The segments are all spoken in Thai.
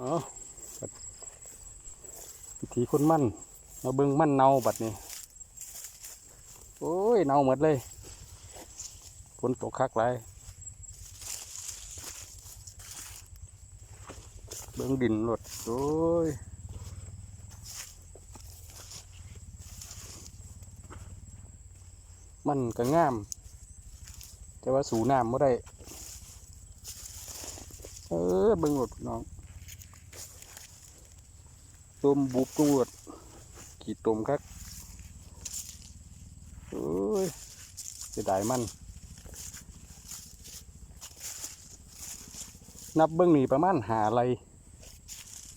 อ๋อบัดวิธีคนมั่นมาเบิ่งมั่นเนาบัดนี้ โอ้ยเนาหมดเลยฝนตกคักหลายเบิ่งดินหลดโอ้ยมันก็งาม แต่ว่าสูน้ำไม่ได้ เออเบิ่งหลดน้อง ต้มบุบตวกี่ตมครับเอ้ยจะได้มัน นับเบิ่งนี่ประมาณหาอะไร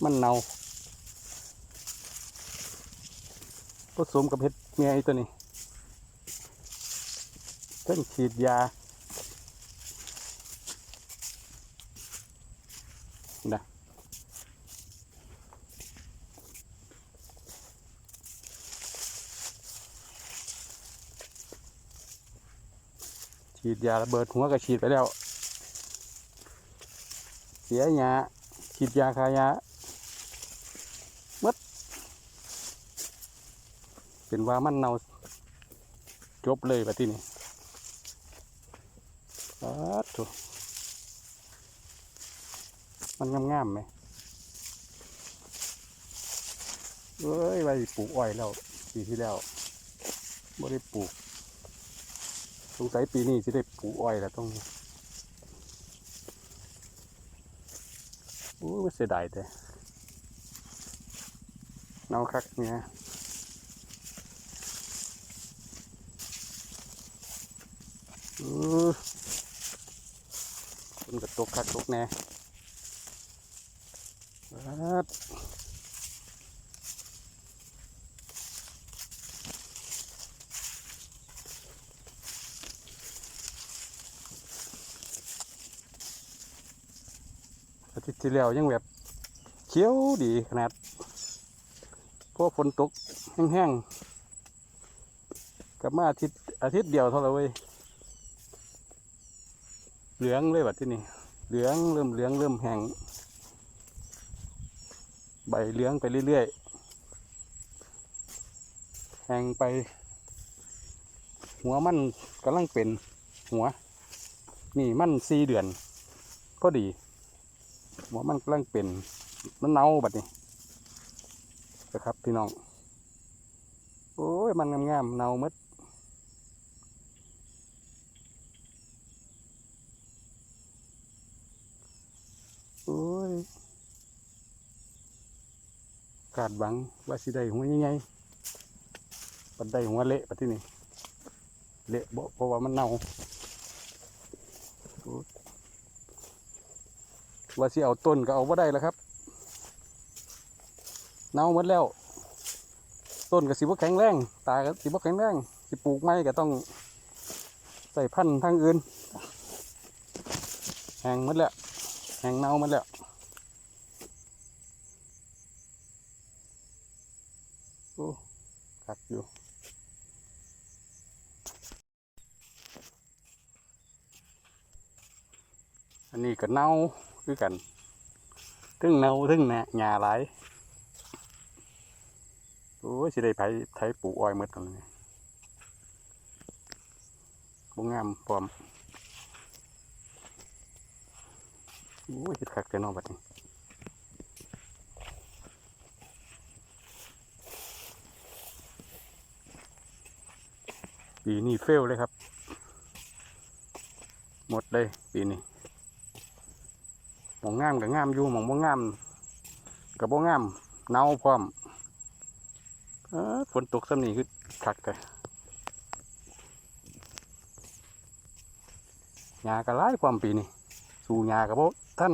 มันเนาผสมกับเห็ดเมียตัวนี้เพิ่งฉีดยา ฉีดยาระเบิดหัวก็ฉีดไปแล้ว เสียยาฉีดยาคายาหมดเป็นว่ามันเนาจบเลยแบบที่นี่ปัดถูมันงามๆไหมเอ้ยไปปลูกอ้อยแล้วปีที่แล้วไม่ได้ปลูก สงสัยปีนี้จะได้ปลูกอ้อยแล้วต้องโอ้ยเสียดายแต่เนาคักเนี่ยเออคนกระตกคักตกแน่ อาทิตย์ที่แล้วยังแบบเขียวดีขนาดเพราะฝนตกแห้งๆกลับมาอาทิตย์อาทิตย์เดียวเท่าไหร่เว้ยเหลืองเลยแบบที่นี่เหลืองเริ่มเหลืองเริ่มแห้งใบเหลืองไปเรื่อยๆแห้งไป หัวมันกำลังเป็นหัว นี่มันสี่เดือนพอดี หัวมันกำลังเป็นมันเน่าบัดนี้นะครับพี่น้อง โอ้ย มันงามๆเน่าหมดโอ้ยกาดหวังว่าสิได้หัวยังไงปันได้หัวเละปัดที่นี่เละบ่เพราะว่ามันเน่าโอ้ย ว่าสิเอาต้นก็เอาว่าได้แล้วครับเน่าหมดแล้ว ต้นก็สิบ่แข็งแรงตาก็สิบ่แข็งแรงสิปลูกไม้ก็ต้องใส่พันธุ์ทางอื่นแห้งหมดแล้วแห้งเน่าหมดแล้วโอ้คักอยู่อันนี้ก็เน่า คือกันทึ่งเนาทึ่งแหน่หญ้าหลายโอ้ยสิได้ไผไถปลูกอ้อยหมดตรงนี้บ่งามพร้อมโอ้ยคิดคักแต่นอบัดนี้ปีนี้เฟลเลยครับ หมดเลยปีนี้ หมองงามกับงามอยู่หมองบ่งามกับบ่งามเน่าพร้อมฝนตกซ้ำนี่คือคักไงยหญ้าก็หลายความปีนี่สู่หญ้ากับโบท่าน